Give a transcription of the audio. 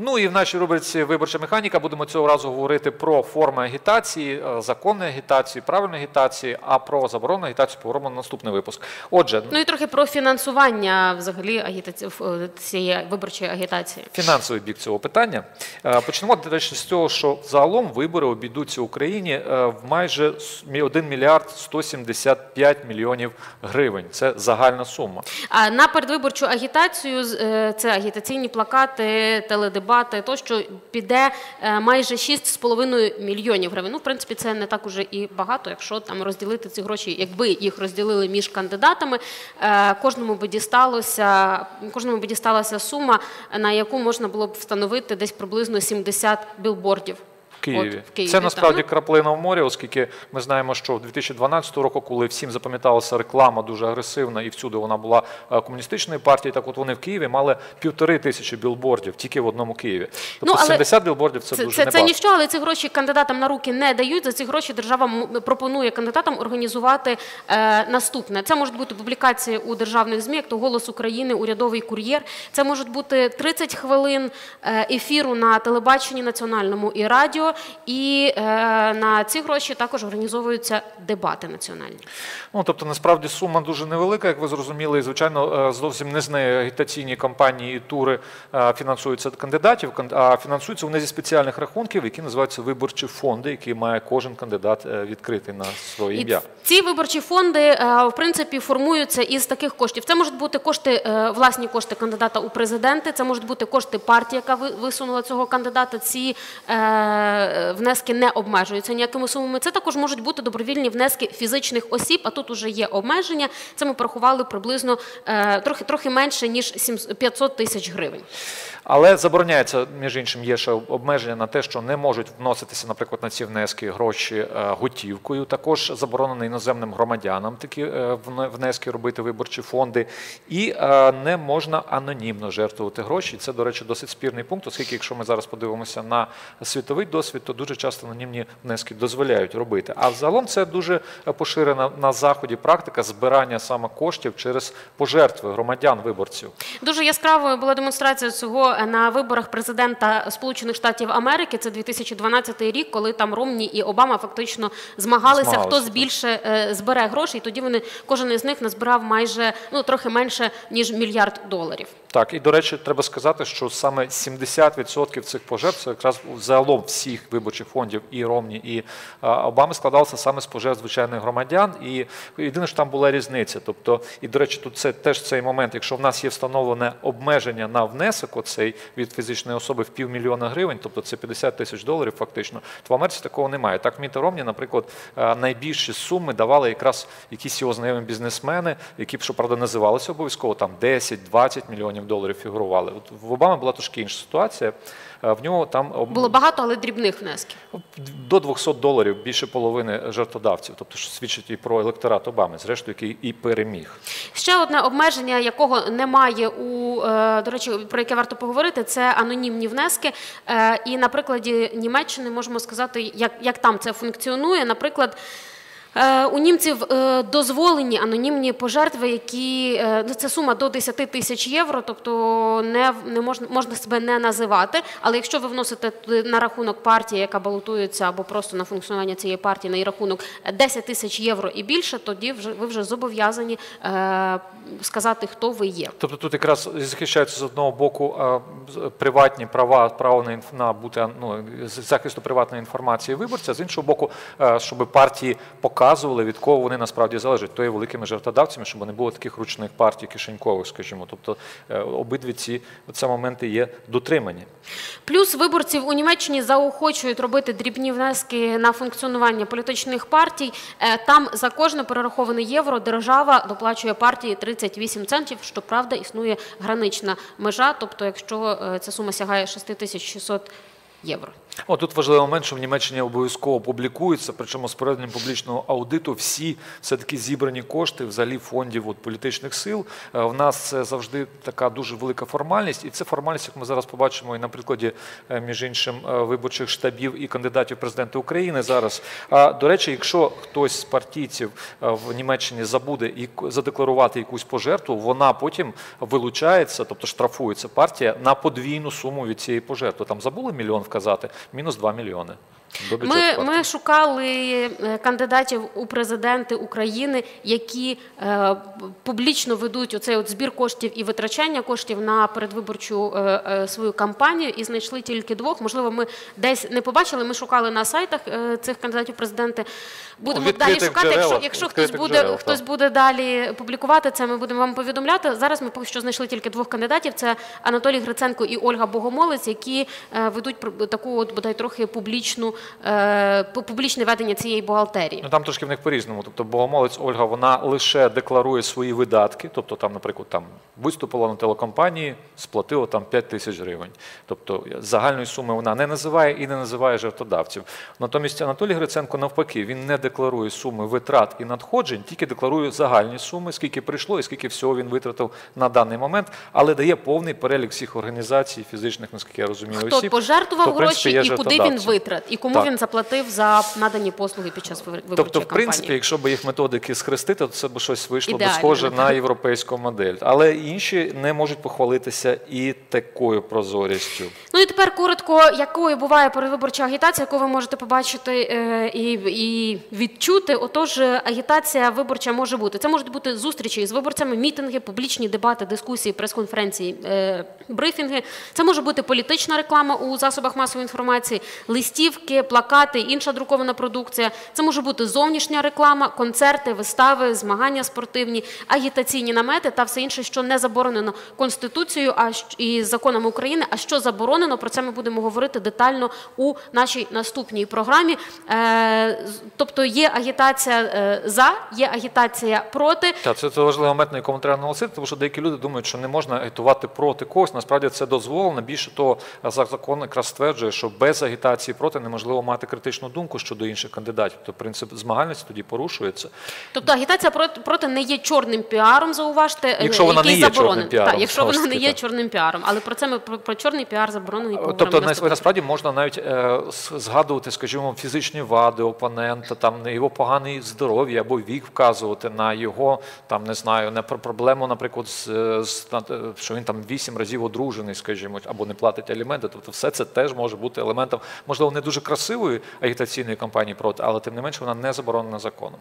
Ну і в нашій рубриці Виборча механіка будемо цього разу говорити про форми агітації, е, законної агітації, правильної агітації, а про заборонну агітацію поговоримо на наступний випуск. Отже, Ну і трохи про фінансування взагалі агітації е, цієї виборчої агітації. фінансовий бік цього питання. Е, Почнемо, до речі, з того, що загалом вибори обійдуться Україні е, в майже с- мі- 1 мільярд 175 мільйонів гривень. Це загальна сума. А на передвиборчу агітацію це агітаційні плакати, теледебати, тощо піде е, майже 6,5 мільйонів гривень. Ну, в принципі, це не так уже і багато, якщо там розділити ці гроші, якби їх розділили між кандидатами, е, кожному би дісталося, кожному би дісталася сума, на яку можна було б встановити десь приблизно 70 білбордів. Києві. От, в Києві, Це насправді Ну, краплина в морі, оскільки ми знаємо, що 2012 року, коли всім запам'яталася реклама дуже агресивна і всюди вона була е, комуністичної партії, так от вони в Києві мали півтори тисячі білбордів тільки в одному Києві. Тобто Ну, але 70 білбордів це, Це, дуже це, це ніщо, але ці гроші кандидатам на руки не дають. За ці гроші держава пропонує кандидатам організувати е, наступне. Це можуть бути публікації у державних ЗМІ, як то Голос України, урядовий кур'єр. Це можуть бути 30 хвилин е, ефіру на телебаченні національному і радіо. І е, на ці гроші також організовуються дебати національні. Ну, тобто, насправді сума дуже невелика, як ви зрозуміли, і звичайно, е, зовсім не з неї агітаційні кампанії і тури е, фінансуються кандидатів, кан- а фінансуються вони зі спеціальних рахунків, які називаються виборчі фонди, які має кожен кандидат е, відкрити на своє ім'я. ці виборчі фонди в принципі формуються із таких коштів. Це можуть бути кошти, власні кошти кандидата у президенти, це можуть бути кошти партії, яка ви- висунула цього кандидата. Ці внески не обмежуються ніякими сумами. Це також можуть бути добровільні внески фізичних осіб. А тут уже є обмеження. Це ми порахували приблизно е, трохи трохи менше ніж 700 500 тисяч гривень. Але забороняється, між іншим, є ще обмеження на те, що не можуть вноситися, наприклад, на ці внески гроші е, готівкою. Також заборонено іноземним громадянам такі е, внески робити виборчі фонди. І е, не можна анонімно жертвувати гроші. Це, до речі, досить спірний пункт, оскільки, якщо ми зараз подивимося на світовий досвід, то дуже часто анонімні внески дозволяють робити. А взагалом це дуже поширена на заході практика збирання саме коштів через пожертви громадян виборців. Дуже яскравою була демонстрація цього на виборах президента Сполучених Штатів Америки. Це 2012 рік, коли там Ромні і Обама фактично змагалися, Змагалися, хто збільше е, збере грошей. І тоді вони кожен із них назбирав майже ну трохи менше ніж мільярд доларів. Так, і до речі, треба сказати, що саме 70% цих пожертв це якраз загалом всіх виборчих фондів і Ромні, і Обами складалося саме з пожертв звичайних громадян. І єдине, що там була різниця. Тобто, і до речі, тут це теж цей момент, якщо в нас є встановлене обмеження на внесок, оцей від фізичної особи в півмільйона гривень, тобто це 50 тисяч доларів, фактично, то в Америці такого немає. Так, Міта Ромні, наприклад, найбільші суми давали якраз якісь його знайомі бізнесмени, які б, щоправда, називалися обов'язково там 10-20 мільйонів доларів фігурували. От в Обами була трошки інша ситуація. Е, В нього там Було багато, але дрібних внесків. до 200 доларів більше половини жертводавців, тобто що свідчить і про електорат Обами, зрештою, який і переміг. Ще одне обмеження, якого немає у е, до речі, про яке варто поговорити, це анонімні внески. Е, І на прикладі Німеччини можемо сказати, як, як там це функціонує. Наприклад. Е, У німців е, дозволені анонімні пожертви, які е, ну, це сума до 10 тисяч євро, тобто не, не можна, можна себе не називати. Але якщо ви вносите на рахунок партії, яка балотується, або просто на функціонування цієї партії на її рахунок 10 тисяч євро і більше, тоді вже ви вже зобов'язані е, сказати, хто ви є. Тобто тут якраз захищаються з одного боку приватні права, право на, на бути ну, захисту приватної інформації виборця, з іншого боку, щоб партії показували, від кого вони насправді залежать, то є великими жертводавцями, щоб не було таких ручних партій кишенькових, скажімо. Тобто е, обидві ці це моменти є дотримані. Плюс виборців у Німеччині заохочують робити дрібні внески на функціонування політичних партій. Е, Там за кожне перераховане євро держава доплачує партії 38 центів. Щоправда, існує гранична межа. Тобто, якщо е, ця сума сягає 6600 євро. О, тут важливий момент, що в Німеччині обов'язково публікується, причому з проведенням публічного аудиту всі все-таки зібрані кошти взагалі фондів от, політичних сил. Е, В нас це завжди така дуже велика формальність, і це формальність, як ми зараз побачимо, і на прикладі, е, між іншим, е, виборчих штабів і кандидатів в президенти України зараз. А до речі, якщо хтось з партійців в Німеччині забуде і задекларувати якусь пожертву, вона потім вилучається, тобто штрафується партія на подвійну суму від цієї пожертви. Там забули мільйон вказати, мінус 2 мільйони. Ми, ми шукали е, кандидатів у президенти України, які е, публічно ведуть оцей от збір коштів і витрачання коштів на передвиборчу е, е, свою кампанію, і знайшли тільки двох. Можливо, ми десь не побачили. Ми шукали на сайтах е, цих кандидатів в президенти. Будемо У далі шукати. Якщо, якщо хтось буде джерелах, хтось буде далі публікувати це, ми будемо вам повідомляти. Зараз ми поки що знайшли тільки двох кандидатів: це Анатолій Гриценко і Ольга Богомолець, які е, ведуть таку от бодай трохи публічну пу- публічне ведення цієї бухгалтерії. Ну там трошки в них по-різному. Тобто Богомолець Ольга вона лише декларує свої видатки. Тобто, там, наприклад, там виступила на телекомпанії, сплатила там 5 тисяч гривень. Тобто загальної суми вона не називає і не називає жертводавців. Натомість Анатолій Гриценко навпаки він не декларує суми витрат і надходжень, тільки декларує загальні суми, скільки прийшло і скільки всього він витратив на даний момент, але дає повний перелік всіх організацій, фізичних, наскільки я розумію, Хто осіб. пожертвував хто, в принципі, гроші і куди він витрат, і кому Так. він заплатив за надані послуги під час виборчої Тобто, в кампанії. принципі, якщо б їх методики схрестити, то це б щось вийшло Ідеально, схоже на європейську модель. Але інші не можуть похвалитися і такою прозорістю. Ну і тепер коротко, якою буває передвиборча агітація, яку ви можете побачити е, і, і відчути. Отож, агітація виборча може бути. Це можуть бути зустрічі з виборцями, мітинги, публічні дебати, дискусії, прес-конференції, е, брифінги. Це може бути політична реклама у засобах масової інформації, листівки, плакати, інша друкована продукція. Це може бути зовнішня реклама, концерти, вистави, змагання спортивні, агітаційні намети та все інше, що не заборонено конституцією, а і законами України. А що заборонено, про це ми будемо говорити детально у нашій наступній програмі. Е, тобто є агітація е, за, є агітація проти. Та це, важливий момент, на якому треба наголосити, тому що деякі люди думають, що не можна агітувати проти когось. Насправді це дозволено. Більше того, за- закон якраз стверджує, що без агітації проти неможливо мати критичну думку щодо інших кандидатів. Тобто принцип змагальності тоді порушується. Тобто агітація проти, проти не є чорним піаром, зауважте, е, Якщо вона не є чорним заборонений. піаром, Так, якщо вона не є чорним піаром. Але про це ми про, про чорний піар заборонений Тобто наступного насправді можна навіть е, згадувати, скажімо, фізичні вади опонента, там на його погане здоров'я або вік вказувати на його там не знаю, на пр- проблему, наприклад, з, е, з е, що він там вісім разів одружений, скажімо, або не платить аліменти. Тобто, все це теж може бути елементом, можливо, не дуже красивої агітаційної кампанії проти, але тим не менше вона не заборонена законом.